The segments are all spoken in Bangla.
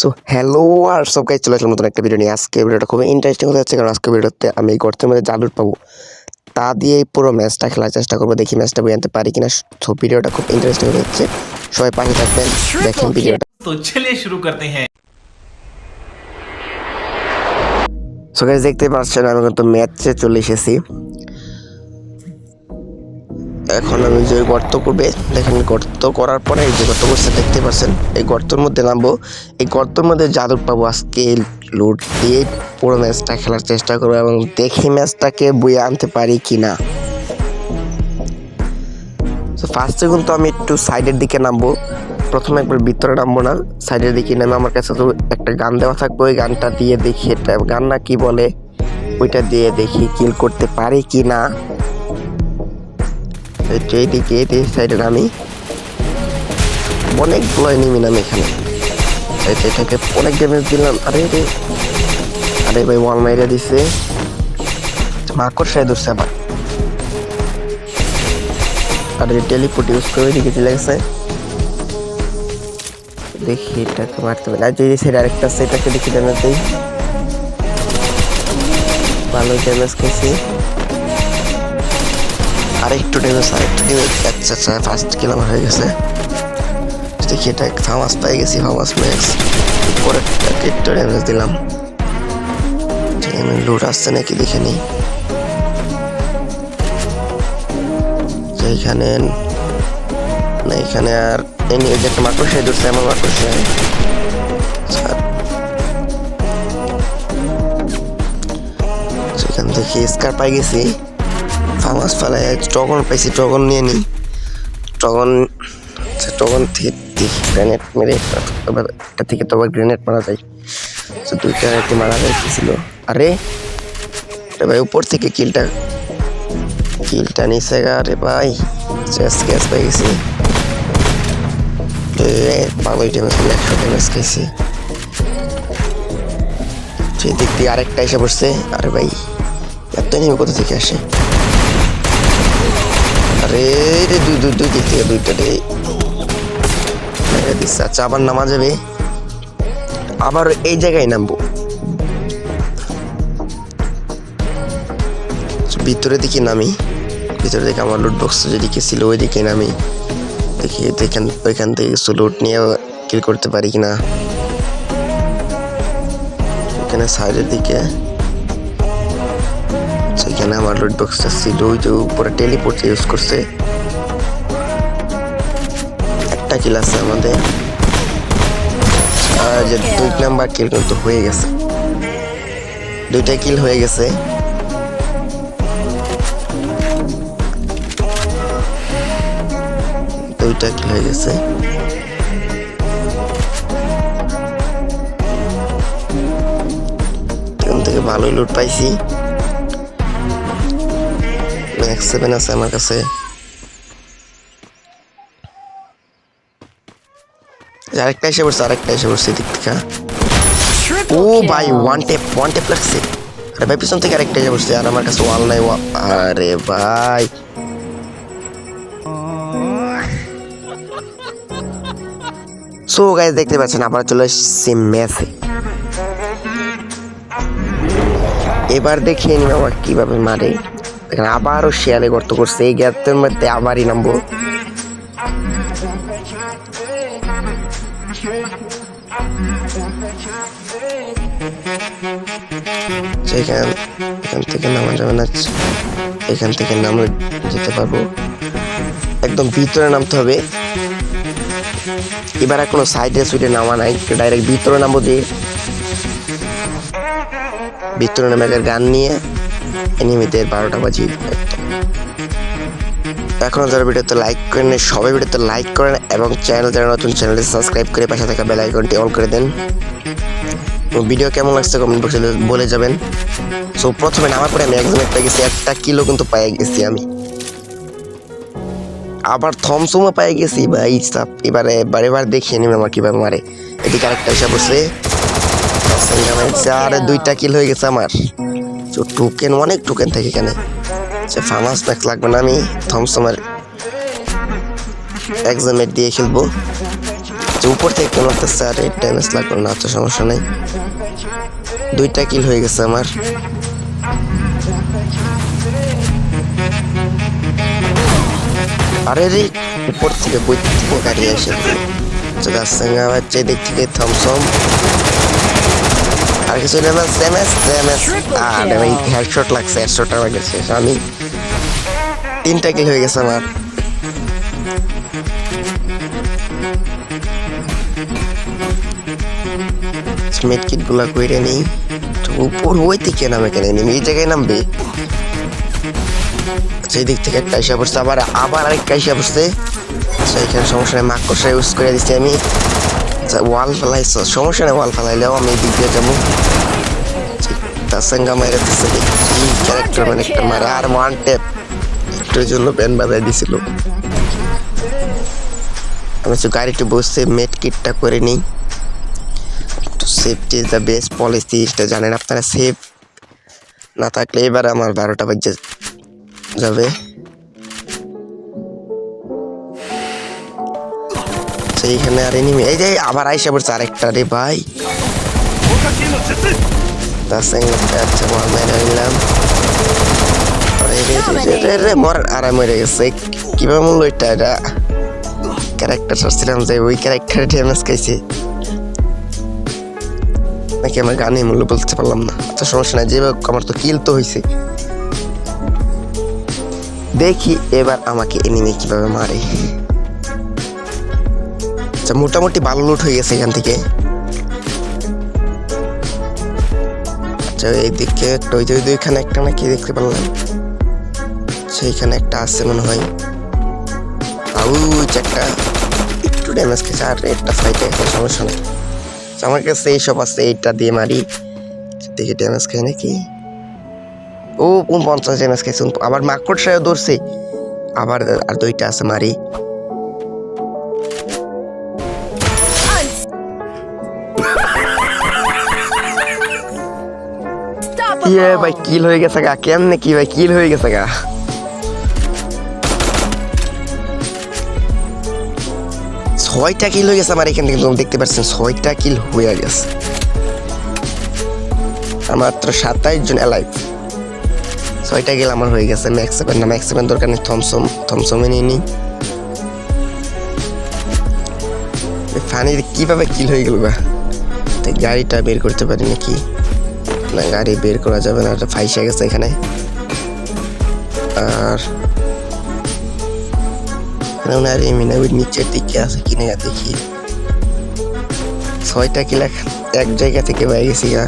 সো হ্যালো আর সব কাজ চলে আসলাম নতুন একটা ভিডিও নিয়ে। আজকে ভিডিওটা খুবই ইন্টারেস্টিং হতে যাচ্ছে কারণ আজকে ভিডিওতে আমি গর্তের মধ্যে জালুট পাবো। তা দিয়েই পুরো ম্যাচটা খেলার চেষ্টা করব দেখি ম্যাচটা বই আনতে পারি কিনা। সো ভিডিওটা খুব ইন্টারেস্টিং হতে যাচ্ছে। সবাই পাশে থাকবেন দেখেন ভিডিওটা তো চলে শুরু করতে হ্যাঁ। সো গাইস দেখতে পাচ্ছেন আমি কিন্তু ম্যাচে চলে এসেছি। এখন আমি যে গর্ত করবে, দেখেন গর্ত করার পরে এই যে গর্ত করছে, দেখতে পাচ্ছেন? এই গর্তের মধ্যে নামবো। এই গর্তের মধ্যে জাদুর পাবো আজকে লুট দিয়ে পুরো ম্যাচটা খেলার চেষ্টা করব এবং দেখি ম্যাচটাকে বইয়ে আনতে পারি কি না তো ফার্স্টে কিন্তু আমি একটু সাইডের দিকে নামবো। প্রথমে একবার ভিতরে নামবো না। সাইডের দিকে নেমে আমার কাছে তো একটা গান দেওয়া থাকবে। ওই গানটা দিয়ে দেখি এটা গান না কি বলে? ওইটা দিয়ে দেখি কিল করতে পারি কি না এইদিকে এই সাইডে নামি, অনেকগুলো এনিমি নামি এখানে। যে এটাকে অনেক ড্যামেজ দিলাম। আরে রে। আরে ভাই ওয়াল মাইরা দিছে। মাকড় সাই ধরছে আবার। আর টেলিপোর্ট ইউজ করে দিকে চলে গেছে। দেখি এটাকে মারতে পারি। আর যে সাইড আরেকটা আছে, এটাকে দেখি ড্যামেজ দিই। ভালো ড্যামেজ খেয়েছি। আর একটু ড্যামেজ আচ্ছা আচ্ছা ফার্স্ট কিল আমার হয়ে গেছে। দেখি এটা ফামাস পাই গেছি, ফামাস ম্যাক্স পরে একটু ড্যামেজ দিলাম। লুট আসছে নাকি দেখে নিই যে এখানে না এখানে আর এই যে একটা মাকড়সায় ধরছে, আমার মাকড়সায়। সেখান থেকে স্কার পাই গেছি। ফামাস ফেলায় টগন পাইছি টগন নিয়ে নিই টগন টগন থেকে গ্রেনেড মেরে এবার এটা থেকে তো গ্রেনেড মারা যায়। তো দুইটা একটু মারা যাইতেছিল। আরে ভাই উপর থেকে কিলটা কিলটা নিচে গা রে ভাই চেস গ্যাস পাই গেছি। পাগল ড্যামেজ একশো ড্যামেজ খাইছি। সেই দিক দিয়ে আরেকটা এসে পড়ছে। আরে ভাই, এত নেমে কোথা থেকে আসে? আরে রে দুই দুই দুই দিক থেকে দুইটা রে দিচ্ছে আচ্ছা আবার নামা যাবে। আবার এই জায়গায় নামবো। আচ্ছা, ভিতরে দিকে নামি। ভিতরে দিকে আমার লুট বক্স যেদিকে ছিল ওই দিকে নামি। দেখি দেখেন ওইখান থেকে কিছু লুট নিয়ে কিল করতে পারি কিনা। এখানে সাইডের দিকে। সেখানে আমার লুট বক্সটা ছিল, ওই যে উপরে টেলিপোর্ট ইউজ করছে। একটা কিল আছে আমাদের। আর যে দুই নাম্বার কিল কিন্তু হয়ে গেছে। দুইটা কিল হয়ে গেছে। দুইটা কিল হয়ে গেছে। এখান থেকে ভালোই লুট পাইছি। ম্যাক্স সেভেন আছে আমার কাছে। আরেকটা এসে পড়ছে আরেকটা এসে পড়ছে এদিক থেকে। ও ভাই ওয়ান টেপ ওয়ান টেপ লাগছে। আরে ভাই পিছন থেকে আরেকটা এসে পড়ছে আর আমার কাছে ওয়াল নাই আরে ভাই। সো গাইজ দেখতে পাচ্ছেন আবার চলে এসেছি ম্যাচে। এবার দেখিয়ে নিব আমার কীভাবে মারে। দেখেন আবারও শেয়ালে গর্ত করছে, এই গর্তের মধ্যে আবারই নামবো। সেখান এখান থেকে নামা যাবে না, এখান থেকে নামে যেতে পারব। একদম ভিতরে নামতে হবে। এবার কোনো সাইডে সুইডে নামা নাই ডাইরেক্ট ভিতরে নামবো যে। ভিতরে নামে গান নিয়ে। এনিমিদের বারোটা বাজি। এখন যারা ভিডিওতে লাইক করেন সবাই ভিডিওতে লাইক করেন এবং চ্যানেল যারা নতুন চ্যানেলটি সাবস্ক্রাইব করে পাশে থাকা বেল আইকনটি অন করে দেন। ভিডিও কেমন লাগছে কমেন্ট বক্সে বলে যাবেন। সো প্রথমে নামার পরে আমি একদম একটা গেছি, একটা কিলো কিন্তু পাই গেছি আমি। আবার থমসমও পাই গেছি, ভাই, সাপ। এবারে বারে বার দেখিয়ে নেবে আমার কীভাবে মারে। এদিকে আরেকটা এসে বসে। আরে দুইটা কিল হয়ে গেছে আমার। তো টোকেন অনেক টোকেন থাকে এখানে। সে ফার্মাস ম্যাক্স লাগবে না আমি থমসমের এক্সামের দিয়ে খেলব। যে উপর থেকে কেন আসতেছে আর এই ড্যামেজ লাগল না তো সমস্যা নেই। দুইটা কিল হয়ে গেছে আমার। আরে রে, উপর থেকে বই গাড়ি এসে গাছ সঙ্গে আবার দিক থেকে থমসম আর কিছু আর ভাই হেডশট লাগছে আমার গেছে আমি তিনটা কিল হয়ে গেছে আমার। মেড কিটগুলা কইরে নেই। তো উপর ওই থেকে নামে কেন? নেমে এই জায়গায় নামবে? সেই দিক থেকে একটা এসে পড়ছে আবার আবার আরেকটা এসে পড়ছে। আচ্ছা এখানে সমস্যা নেই মাকড়সা ইউজ করে দিচ্ছি আমি। ওয়াল ফেলাইছ। সমস্যা নেই ওয়াল ফেলাইলেও আমি এই দিক দিয়ে যাব তার মেরে দিচ্ছে কি ক্যারেক্টার মানে একটা মারা, আর ওয়ান টেপ একটুর জন্য ব্যান বাজাই দিছিল। আমি হচ্ছে গাড়িতে বসে মেট কিটটা করে নিই। সেফটি দ্য বেস্ট পলিসি এটা জানেন আপনারা সেফ না থাকলে এবার আমার বারোটা বাজে যাবে। সেইখানে আর এনিমি এই যে আবার আইসা পড়ছে আরেকটা রে ভাই। আচ্ছা মার মেরে নিলাম আরে রে রে রে রে রে মর আর মরে গেছে। কীভাবে এটা এটা? ক্যারেক্টার যে ওই নাকি আমার গানে মূল্য বলতে পারলাম না। সমস্যা নাই আমার তো কিল তো হয়েছে দেখি এবার আমাকে এনিমি কীভাবে মারে। আচ্ছা মোটামুটি ভালো লুট হয়ে গেছে এখান থেকে। আচ্ছা এইদিকে একটা ওই যে ওইখানে একটা নাকি দেখতে পারলাম। সেইখানে একটা আছে মনে হয়। আউ একটা। একটু ড্যামেজ খেয়েছে আর একটা ফাইটে একটা সমস্যা নেই। আচ্ছা, আমার কাছে এইসব আছে এইটা দিয়ে মারি। দেখি ড্যামেজ খাই নাকি? ও পঞ্চাশ ড্যামেজ খাইছে আবার মাকড় সাহেব ধরছে। আবার আর দুইটা আছে মারি। ইয়ে ভাই কিল হয়ে গেছে গা, কেমনে কি ভাই কিল হয়ে গেছে গা। ছয়টা কিল হয়ে গেছে আমার এখানে কিন্তু দেখতে পাচ্ছেন, ছয়টা কিল হয়ে গেছে। আর মাত্র সাতাইশ জন এলাইভ ছয়টা কিল আমার হয়ে গেছে ম্যাক্স সেভেন না ম্যাক্স সেভেন দরকার নেই, থমসম, থমসমে নিয়ে নিই। ফানির কীভাবে কিল হয়ে গেল তো গাড়িটা বের করতে পারি নাকি? না গাড়ি বের করা যাবে না, এটা ফাইসে গেছে এখানে। আর মনে হয় না ওই নিচের দিকে আছে, কিনে দেখি। ছয়টা কিলা এক জায়গা থেকে পেয়ে গেছি গা।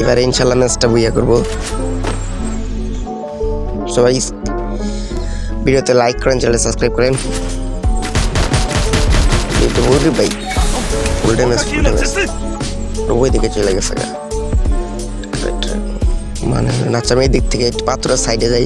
এবার ইনশাল্লাহ ম্যাচটা বইয়া করব। সবাই ভিডিওতে লাইক করেন চ্যানেল সাবস্ক্রাইব করেন। এই ভাই ফুল ড্যামেজ ফুল ড্যামেজ ওই দিকে চলে গেছে গা। মানে নাচা এই দিক থেকে পাথরের সাইডে যাই,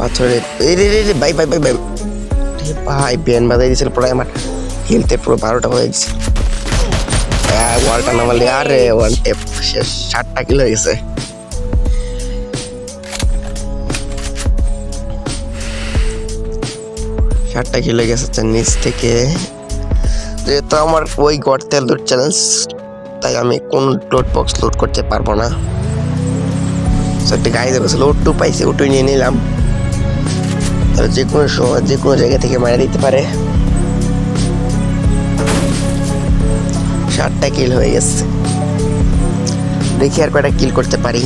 পাথরের এই রে রে রে ভাই, ব্যান বাজাই দিয়েছিল পুরো আমার। হেলথের পুরো বারোটা হয়ে গেছে ওয়ালটা নামালে, আরে ওয়ান শেষ ষাটটা কিলো গেছে। ষাটটা কিলো গেছে তার নিচ থেকে। যেহেতু আমার ওই গর্তের লুট চ্যালেঞ্জ তাই আমি কোন লোড বক্স লোড করতে পারব না। একটা গাড়ি দেখেছিল ওটু পাইছি ওটু নিয়ে নিলাম। তাহলে যে কোনো সময়, যে কোনো জায়গা থেকে মারা দিতে পারে। ষাটটা কিল হয়ে গেছে। দেখি আর কয়টা কিল করতে পারি।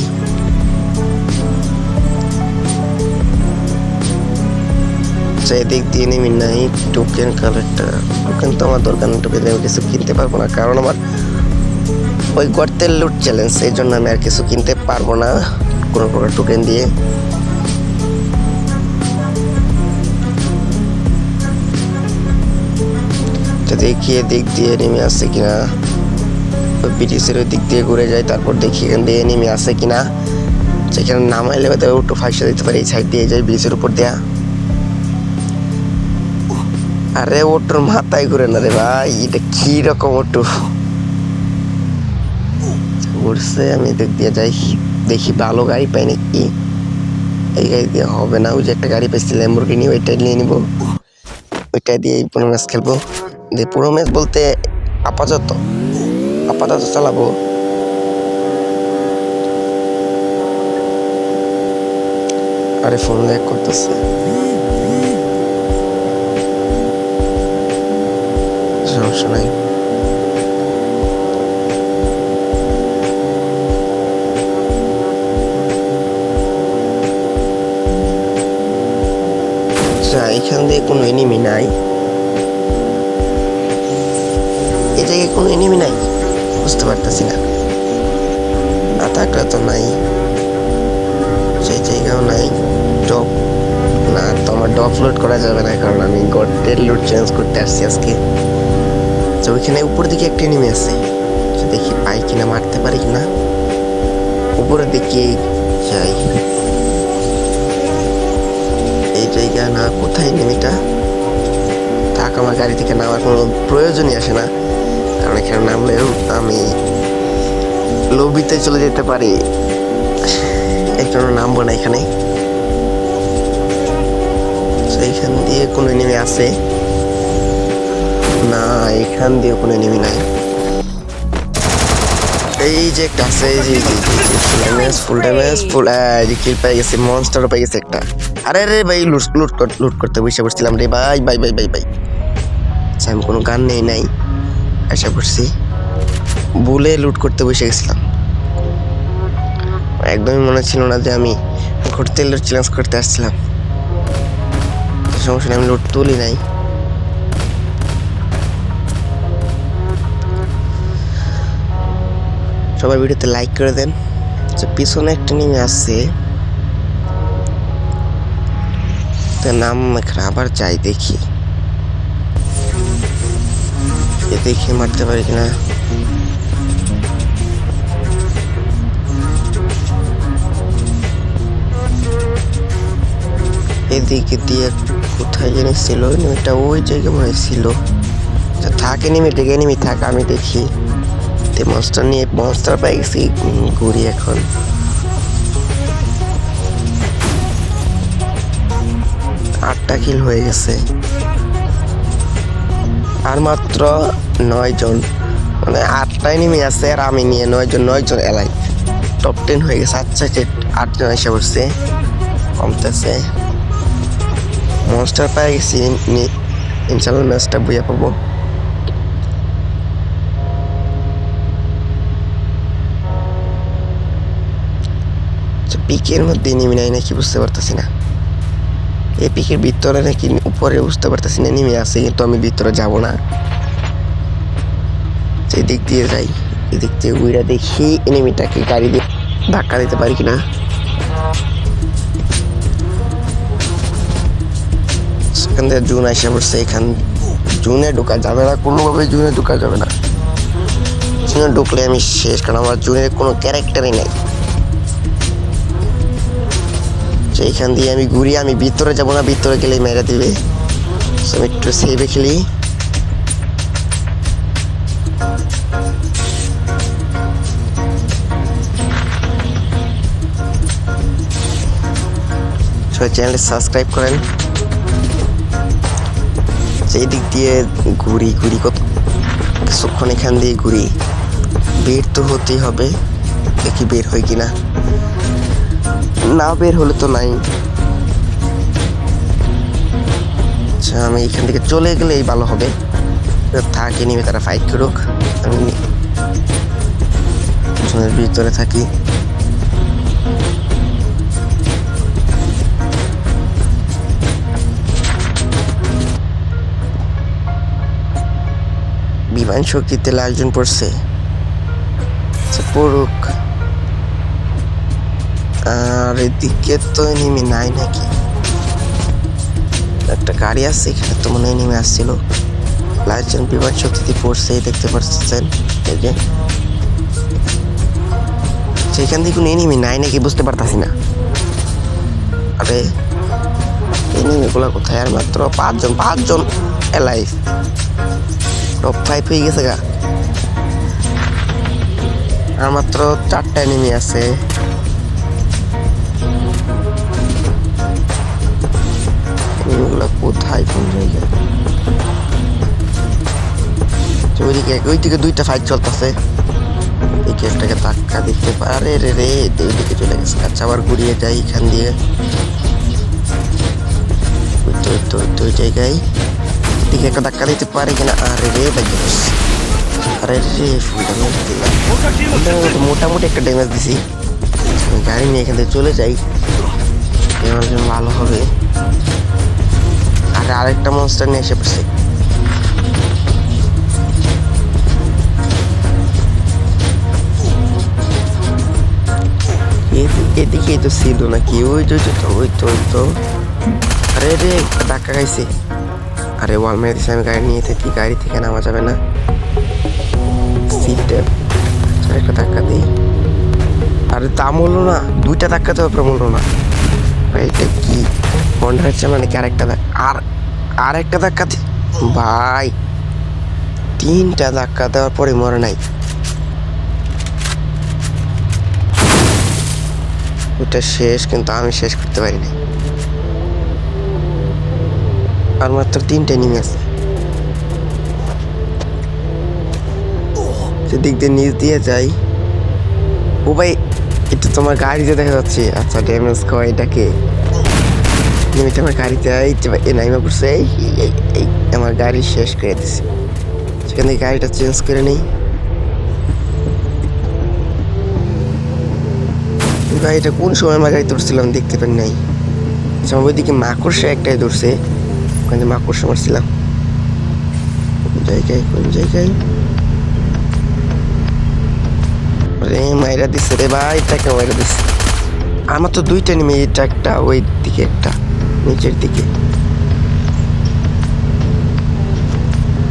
এদিক দিয়ে নেমি নাই। টোকেন কালেক্টর টোকেন তো আমার দরকার নেই টোকেন আমি কিছু কিনতে পারব না। কারণ আমার ওই গর্তের লুট চ্যালেঞ্জ এই জন্য আমি আর কিছু কিনতে পারব না। কোনো প্রকার টোকেন দিয়ে। দেখি দিক দিয়ে নেমে আসছে কিনা। ব্রিটিশের ওই দিক দিয়ে ঘুরে যাই, তারপর দেখি এখান দিয়ে নেমে আসে কিনা। সেখানে নামাইলে হয়তো একটু ফাঁসা দিতে পারি, এই সাইড দিয়ে যাই ব্রিজের উপর দেয়া। আরে ওটুর মাথায় ঘুরে না রে ভাই, এটা কি রকম ওটু? ঘুরছে আমি দিক দিয়ে যাই। দেখি ভালো গাড়ি পাই নাকি এই গাড়ি দিয়ে হবে না। ওই যে একটা গাড়ি পাইছি ল্যাম্বরগিনি ওইটাই নিয়ে নিবো। ওইটা দিয়ে পুরো ম্যাচ খেলব। দিয়ে পুরো ম্যাচ বলতে আপাতত আপাতত চালাবো। আরে ফোন ল্যাগ করতেছে। সমস্যা নাই। এখান দিয়ে কোনো এনিমি নাই। এই জায়গায় কোনো এনিমি নাই? বুঝতে পারতেছি না। না থাকলে তো নাই। সেই জায়গাও নাই। ডপ না, তো আমার ডপ লোড করা যাবে না, কারণ আমি গডের লোড চেঞ্জ করতে আসছি আজকে। তো ওইখানে উপর দিকে একটা এনিমি আছে। দেখি পাই কিনা, মারতে পারি কিনা। উপরের দিকে যাই। জায়গা না কোথায় এনিমিটা থাক আমার গাড়ি থেকে নামার কোনো প্রয়োজনই আসে না কারণ এখানে নামলেও আমি লবিতে চলে যেতে পারি এর জন্য নামবো না এখানে এইখান দিয়ে কোনো এনিমি আছে না এখান দিয়ে কোনো এনিমি নাই এই যে একটা আছে এই যে ফুল ড্যামেজ ফুল ড্যামেজ ফুল কিল পেয়ে গেছে মনস্টারও পেয়ে গেছে একটা আরে রে ভাই, লুট লুট লুট করতে বসে বসছিলাম রে ভাই ভাই ভাই ভাই ভাই। আচ্ছা আমি কোনো গান নেই, নাই। আশা করছি বলে লুট করতে বসে গেছিলাম। একদমই মনে ছিল না যে আমি ঘুরতে চ্যালেঞ্জ করতে আসছিলাম। সমস্যা আমি লুট তুলি নাই। সবাই ভিডিওতে লাইক করে দেন। যে পিছনে একটা নেমে আসছে। নাম এখানে আবার যাই দেখি। এ দেখি মারতে পারি কিনা? এদিকে দিয়ে কোথায় জানি ছিল? এটা ওই জায়গায় মনে ছিল। থাকে নেমে ডেকে নেমে থাক, আমি দেখি। তে মনস্টার নিয়ে মনস্টার গেছি ঘুরি এখন। আটটা হয়ে গেছে। আর মাত্র নয় জন মানে আটটাই নেমে আছে আর আমি নিয়ে নয় জন নয় জন এলাই টপ টেন হয়ে গেছে। আচ্ছা যে আটজন এসে পড়ছে। কমতেছে। মনস্টার পাই গেছি। ইনশাল্লাহ ম্যাচটা বুঝে পাবো। আচ্ছা, পিকের মধ্যে নেমে নাই নাকি বুঝতে পারতেছি না। এই পিকের ভিতরে নাকি উপরে বুঝতে পারতেছি না, নেমে আছে, কিন্তু আমি ভিতরে যাব না। সেই দিক দিয়ে যাই, এদিক দিয়ে উইরা দেখি এনিমিটাকে গাড়ি দিয়ে ধাক্কা দিতে পারি কিনা। সেখান থেকে জুন আসে পড়ছে, এখান জুনে ঢোকা যাবে না কোনোভাবে জুনে ঢোকা যাবে না। জুনে ঢুকলে আমি শেষ, কারণ আমার জুনের কোনো ক্যারেক্টারই নেই। সেইখান দিয়ে আমি ঘুরি, আমি ভিতরে যাব না, ভিতরে গেলে মেরে দিবে। আমি একটু সেভে খেলি। চ্যানেলটি সাবস্ক্রাইব করেন। সেই দিক দিয়ে ঘুরি ঘুরি কত কিছুক্ষণ এখান দিয়ে ঘুরি। বের তো হতেই হবে, দেখি বের হয় কিনা। না বের হলে তো নাই। আচ্ছা আমি এখান থেকে চলে গেলেই ভালো হবে। থাকি নিবে তারা ফাইট করুক। আমি ভিতরে থাকি। বিমান শক্তিতে লালজন পড়ছে আচ্ছা পড়ুক। আর এদিকে তো নেমে নাই নাকি? একটা গাড়ি আছে, এখানে তো মনে হয় নেমে আসছিল। লালজন বিমান শক্তিতে পড়ছে দেখতে পাচ্ছেন। এই যে। সেখান থেকে কোনো এনিমি নাই নাকি বুঝতে পারতাছি না। আরে এনিমিগুলো কোথায়? আর মাত্র পাঁচজন পাঁচজন এলাইভ টপ ফাইভ হয়ে গেছে গা। আর মাত্র চারটা এনিমি আছে। এনিমিগুলো কোথায় কোন জায়গায় ওইদিকে ওই দিকে দুইটা ফাইট চলতেছে। এদিকে একটাকে ধাক্কা দেখতে পারে। রে রে ওইদিকে চলে গেছে। আচ্ছা আবার ঘুরিয়ে যাই এখান দিয়ে। তো তো তো জায়গায়। এদিকে একটা ধাক্কা দিতে পারে কিনা? আরে রে বাইকে আরে রে ফুল ড্যামেজ দিলাম মোটামুটি একটা ড্যামেজ দিছি। গাড়ি নিয়ে এখান থেকে চলে যাই। জন্য ভালো হবে। আর আরেকটা মনস্টার নিয়ে এসে পড়ছে। এদি- এদিকেই তো ছিল নাকি? ওই তো ওই তো ওই তো আরে রে, ধাক্কা খাইছে। আরে ওয়াল মেরে দিছে, আমি গাড়ি নিয়ে থাকি, গাড়ি থেকে নামা যাবে না। সিটটা একটা ধাক্কা দিই। আরে তা মরলো না, দুইটা ধাক্কা তো মরলো না। এটা কি? হন্ডা হচ্ছে মানে কি আরেকটা ধাক্কা। আর একটা ধাক্কা ভাই, তিনটা ধাক্কা দেওয়ার পরে মরে নাই। ওটা শেষ, কিন্তু আমি শেষ করতে পারিনি আর মাত্র তিনটে নিমে আছে। সেদিক দিয়ে নিচ দিয়ে যাই। ও ভাই, এটা তোমার গাড়িতে দেখা যাচ্ছে। আচ্ছা ড্যামেজ খাওয়া এটাকে এটা আমার গাড়িতে, এই নাইমা পড়ছে এই এই- এই এই আমার গাড়ি শেষ করে দিছে। সেখান থেকে গাড়িটা চেঞ্জ করে নেই। এটা কোন সময় আমার গাড়ি ধরছিলাম দেখতে পারি নাই। আচ্ছা আমার ওইদিকে মাকড়সা একটাই ধরছে। ওখানে মাকড়সা মারছিলাম। জায়গায়, কোন জায়গায়? রে মাইরা দিছে রে ভাই এটাকে মাইরা দিছে। আমার তো দুইটা নেমে এটা একটা ওই দিকে একটা। নিচের দিকে।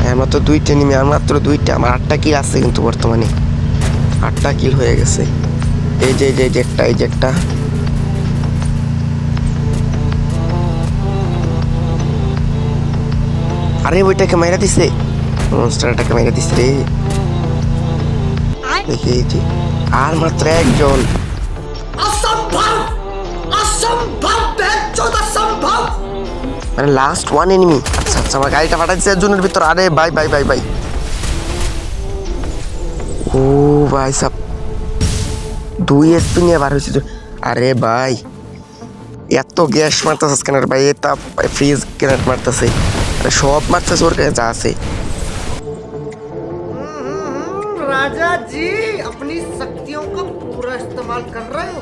হ্যাঁ মাত্র দুইটা নেমে, আর মাত্র দুইটা। আমার আটটা কিল আছে কিন্তু বর্তমানে। আটটা কিল হয়ে গেছে। এই যে যে যে একটা, এই যে একটা। আরে, ওইটাকে মাইরা দিছে। মনস্টারটাকে মাইরা দিছে রে। দেখি আর মাত্র একজন। আচ্ছা। बेचौद असंभव মানে লাস্ট ওয়ান এনিমি আচ্ছা আচ্ছা আমার গাড়িটা ফাটা দিচ্ছে জুনের ভিতর আরে বাই বাই বাই বাই ও ভাই সাব দুই এসপি নিয়ে বার হয়েছে তো। আরে ভাই এত গ্যাস মারতেছে স্ক্যানার ভাই এটা ফ্রিজ গ্যানেট মারতেছে আরে সব মারতেছে ওর কাছে যা আছে राजा जी अपनी शक्तियों का पूरा इस्तेमाल कर रहे हो